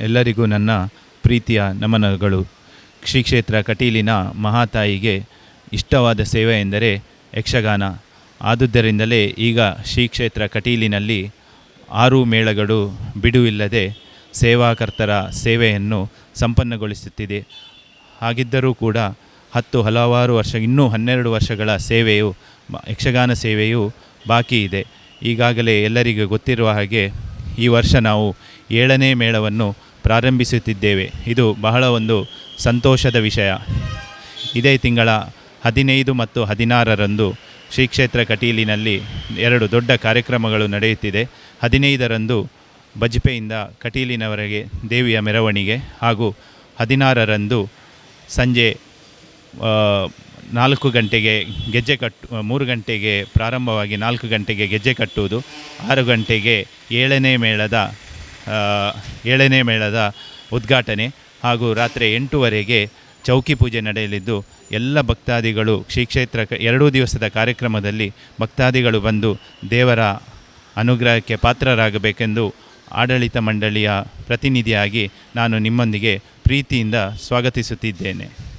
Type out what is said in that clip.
ಎಲ್ಲರಿಗೂ ನನ್ನ ಪ್ರೀತಿಯ ನಮನಗಳು. ಶ್ರೀ ಕ್ಷೇತ್ರ ಕಟೀಲಿನ ಮಹಾತಾಯಿಗೆ ಇಷ್ಟವಾದ ಸೇವೆ ಎಂದರೆ ಯಕ್ಷಗಾನ. ಆದುದರಿಂದಲೇ ಈಗ ಶ್ರೀ ಕ್ಷೇತ್ರ ಕಟೀಲಿನಲ್ಲಿ ಆರು ಮೇಳಗಳು ಬಿಡುವಿಲ್ಲದೆ ಸೇವಾಕರ್ತರ ಸೇವೆಯನ್ನು ಸಂಪನ್ನಗೊಳಿಸುತ್ತಿದೆ. ಹಾಗಿದ್ದರೂ ಕೂಡ ಹತ್ತು ಹಲವಾರು ವರ್ಷ, ಇನ್ನೂ ಹನ್ನೆರಡು ವರ್ಷಗಳ ಸೇವೆಯು, ಯಕ್ಷಗಾನ ಸೇವೆಯು ಬಾಕಿ ಇದೆ. ಈಗಾಗಲೇ ಎಲ್ಲರಿಗೂ ಗೊತ್ತಿರುವ ಹಾಗೆ ಈ ವರ್ಷ ನಾವು ಏಳನೇ ಮೇಳವನ್ನು ಪ್ರಾರಂಭಿಸುತ್ತಿದ್ದೇವೆ. ಇದು ಬಹಳ ಒಂದು ಸಂತೋಷದ ವಿಷಯ. ಇದೇ ತಿಂಗಳ ಹದಿನೈದು ಮತ್ತು ಹದಿನಾರರಂದು ಶ್ರೀ ಕ್ಷೇತ್ರ ಕಟೀಲಿನಲ್ಲಿ ಎರಡು ದೊಡ್ಡ ಕಾರ್ಯಕ್ರಮಗಳು ನಡೆಯುತ್ತಿದೆ. ಹದಿನೈದರಂದು ಬಜ್ಪೆಯಿಂದ ಕಟೀಲಿನವರೆಗೆ ದೇವಿಯ ಮೆರವಣಿಗೆ ಹಾಗೂ ಹದಿನಾರರಂದು ಸಂಜೆ ನಾಲ್ಕು ಗಂಟೆಗೆ ಗೆಜ್ಜೆ ಕಟ್ಟು, ಮೂರು ಗಂಟೆಗೆ ಪ್ರಾರಂಭವಾಗಿ ನಾಲ್ಕು ಗಂಟೆಗೆ ಗೆಜ್ಜೆ ಕಟ್ಟುವುದು, ಆರು ಗಂಟೆಗೆ ಏಳನೇ ಮೇಳದ ಏಳನೇ ಮೇಳದ ಉದ್ಘಾಟನೆ ಹಾಗೂ ರಾತ್ರಿ ಎಂಟೂವರೆಗೆ ಚೌಕಿ ಪೂಜೆ ನಡೆಯಲಿದ್ದು ಎಲ್ಲ ಭಕ್ತಾದಿಗಳು ಶ್ರೀಕ್ಷೇತ್ರ ಎರಡೂ ದಿವಸದ ಕಾರ್ಯಕ್ರಮದಲ್ಲಿ ಭಕ್ತಾದಿಗಳು ಬಂದು ದೇವರ ಅನುಗ್ರಹಕ್ಕೆ ಪಾತ್ರರಾಗಬೇಕೆಂದು ಆಡಳಿತ ಮಂಡಳಿಯ ಪ್ರತಿನಿಧಿಯಾಗಿ ನಾನು ನಿಮ್ಮೊಂದಿಗೆ ಪ್ರೀತಿಯಿಂದ ಸ್ವಾಗತಿಸುತ್ತಿದ್ದೇನೆ.